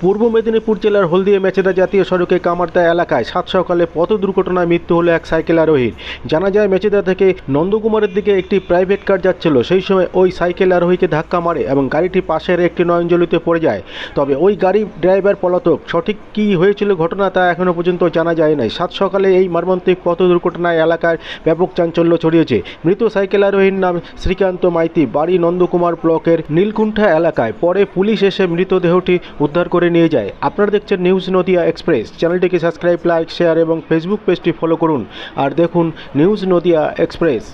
পূর্ব মেদিনীপুর জেলার হলদিয়া মেচেদা জাতীয় সড়কে কামারদা এলাকায় সাত সকালে পথ দুর্ঘটনায় মৃত্যু হলো এক সাইকেল আরোহীর। জানা যায় মেচেদা থেকে নন্দকুমারের দিকে একটি প্রাইভেট কার যাচ্ছিল। সেই সময় ওই সাইকেল আরোহীকে ধাক্কা মারে এবং গাড়িটি পাশের একটি নয়নজলিতে পড়ে যায়। তবে ওই গাড়ি ড্রাইভার পলাতক। সঠিক কি হয়েছিল ঘটনা তা এখনও পর্যন্ত জানা যায় নাই। সাত সকালে এই মর্মান্তিক পথ দুর্ঘটনায় এলাকায় ব্যাপক চাঞ্চল্য ছড়িয়েছে। মৃত সাইকেল আরোহীর নাম শ্রীকান্ত মাইতি। বাড়ি নন্দকুমার ব্লকের নীলকুণ্ঠা এলাকায়। পরে পুলিশ এসে মৃতদেহটি উদ্ধার করে নিয়ে যায়। আপনারা দেখছেন নিউজ নদিয়া এক্সপ্রেস চ্যানেলটিকে সাবস্ক্রাইব লাইক শেয়ার এবং ফেসবুক পেজটি ফলো করুন। আর দেখুন নিউজ নদিয়া এক্সপ্রেস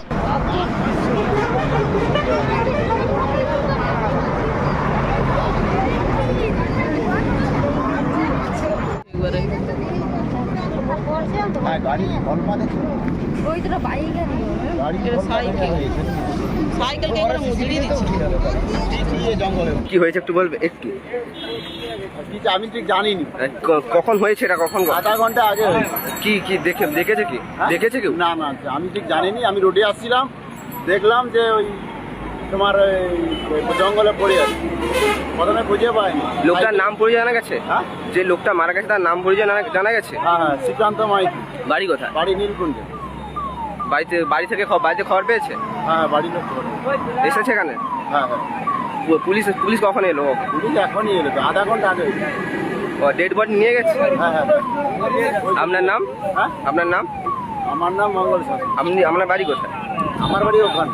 সাইকেল। সাইকেলকে একবারে মুচড়িয়ে দিচ্ছে। জঙ্গলে কি হয়েছে একটু বলবে? একটু আমি ঠিক জানিনি। কখন হয়েছে এটা কখন আধা ঘণ্টা আগে। কি কি দেখে দেখেছে কি? হ্যাঁ? দেখেছে কেউ? না না আমি ঠিক জানিনি আমি রোডে আসছিলাম দেখলাম যে ওই তোমার জঙ্গলে পড়ে আছে। প্রথমে বুঝে পাইনি। লোকটার নাম পরিচয় জানা গেছে? হ্যাঁ? যে লোকটা মারা গেছে তার নাম পরিচয় জানা- জানা গেছে? হ্যাঁ হ্যাঁ শ্রীকান্ত মাইতি। বাড়ি কোথায়? বাড়ি নীলকুণ্ডে। বাড়িতে বাড়ি থেকে বাড়িতে খবর পেয়েছে? হ্যাঁ হ্যাঁ বাড়ি লোক করে। এসেছে এখানে? হ্যাঁ হ্যাঁ। পুলিশ পুলিশ কখন এলো? পুলিশ এখনই এলো তো আধা ঘণ্টা আগে। ও ডেড বডি নিয়ে গেছে? হ্যাঁ হ্যাঁ। আপনার নাম? হ্যাঁ? আপনার নাম? আমার নাম মঙ্গল আপনি আপনার বাড়ি কোথায়? আমার বাড়ি ওখানে।